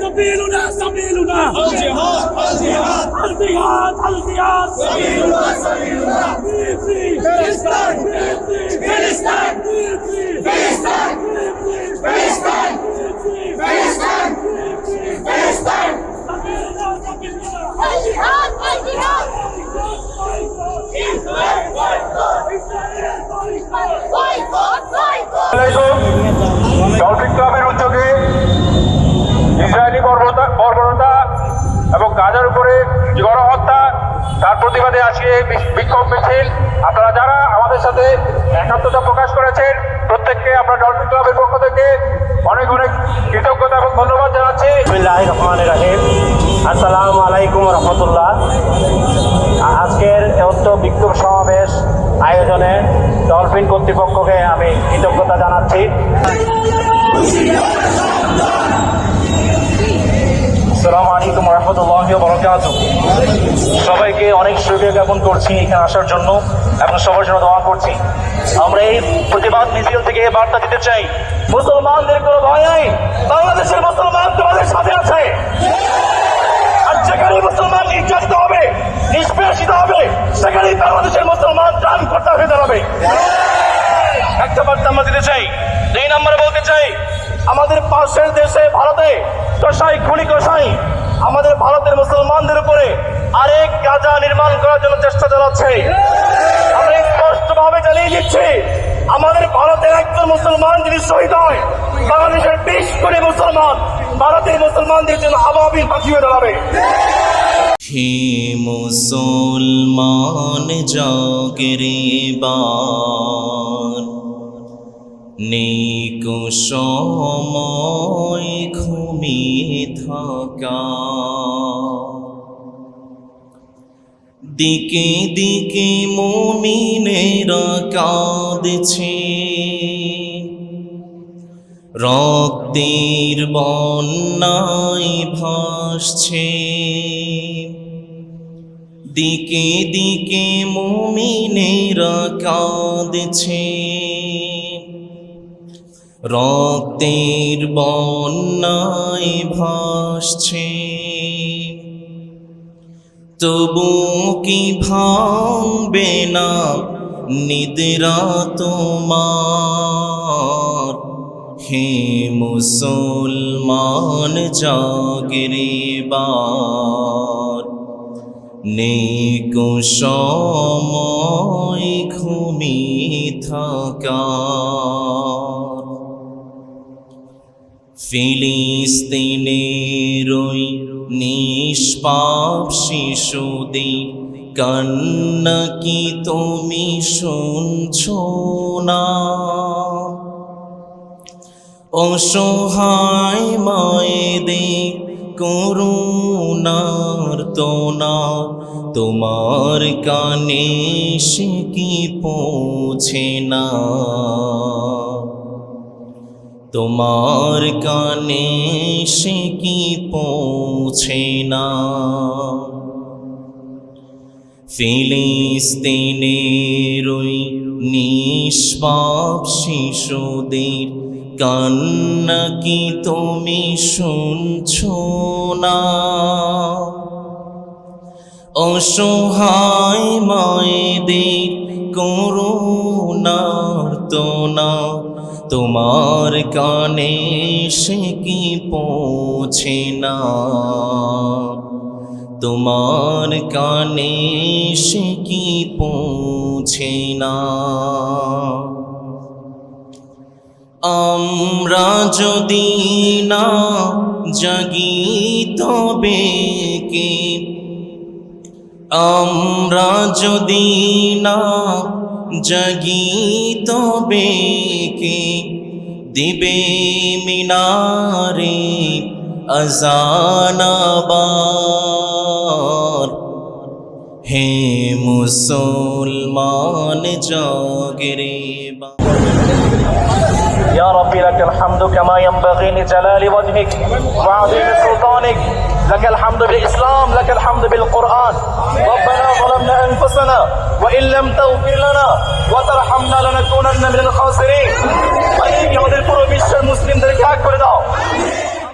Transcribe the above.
سبيلنا سبيلنا الجهاد الجهاد الجهاد الجهاد سبيلنا سبيلنا فلسطين فلسطين فلسطين فلسطين فلسطين তার প্রতিবাদে আজকে বিক্ষোভ মিছিল। আপনারা যারা আমাদের সাথে একাত্মতা প্রকাশ করেছেন প্রত্যেককে আমরা ডলফিন ক্লাবের পক্ষ থেকে অনেক অনেক কৃতজ্ঞতা এবং ধন্যবাদ জানাচ্ছি। রহমান রাহিম। আসসালামু আলাইকুম রহমতুল্লাহ। আজকের অত্য বিক্ষোভ সমাবেশ আয়োজনে ডলফিন কর্তৃপক্ষকে আমি কৃতজ্ঞতা জানাচ্ছি। আসসালামু আলাইকুম রহমতুল্লাহ বরকাত শুভেচ্ছা জ্ঞাপন করছি এখানে আসার জন্য এবং সবার জন্য দোয়া করছি। আমরা এই প্রতিবাদ মিছিল থেকে বার্তা দিতে চাই। মুসলমানদের কোনো ভয় নাই। বাংলাদেশের মুসলমান তোমাদের সাথে আছে। আর যেখানে মুসলমান নির্যাতিত হবে, নিষ্পেষিত হবে, সেখানেই বাংলাদেশের মুসলমান ত্রাণ করতে হয়ে দাঁড়াবে। একটা বার্তা আমরা দিতে চাই। দুই নম্বরে বলতে চাই, আমাদের পাশের দেশে, ভারতে কষাই খুনি কষাই আমাদের ভারতের মুসলমানদের উপরে আরেক গাজা নির্মাণ করার জন্য চেষ্টা চালাচ্ছে। আমরা স্পষ্টভাবে জানিয়ে দিচ্ছি, আমাদের ভারতের একজন মুসলমান যদি শহীদ হয়, বাংলাদেশের বিশ কোটি মুসলমান ভারতের মুসলমানদের জন্য আবাবিল পাখি হয়ে দাঁড়াবে। হে মুসলমান, জাগরে বার নেক সময় ঘুমিয়ে থাকা। দিকে দিকে মমিনেরা কাঁদছে রক্তের বন্যায় ভাসছে। দিকে দিকে মুমিনেরা কাঁদছে রক্তের বন্যায় ভাসছে। তবু কি ভাঙবে না নিদ্রা তোমার। হে মুসলমান, জাগরে বার। নেক সময় ঘুমিয়ে থাকা ফিলিস্তিনের ওই নিষ্পাপ শিশুদের কান্না কি তুমি শুনছ না? অসহায় মায়েদের করুণার তোনা, তোমার কানে সে কি পৌঁছে না? তোমার কানে সে কি পৌঁছে না? ফিলিস্তিনের ওই নিষ্পাপ শিশুদের কান্না কি তুমি শুনছ না? অসহায় মায়েদের করুণার তোনা তোমার কানে সে কি পৌঁছে না? তোমার কানে সে কি পৌঁছে না? আমরা যদি না জাগি তবে কে? আমরা যদি না জাগি তবে কে দিবে মিনারে আজানাবার হে মুসলমান জাগরে বা يا ربي لك الحمد كما ينبغي لجلال وجهك وعظيم سلطانك لك الحمد بالإسلام لك الحمد بالقرآن ربنا ظلمنا أنفسنا وإن لم تغفر لنا وترحمنا لنكونن من الخاسرين আমাদের পুরো বিশ্বের মুসলিমদেরকে হাক করে দাও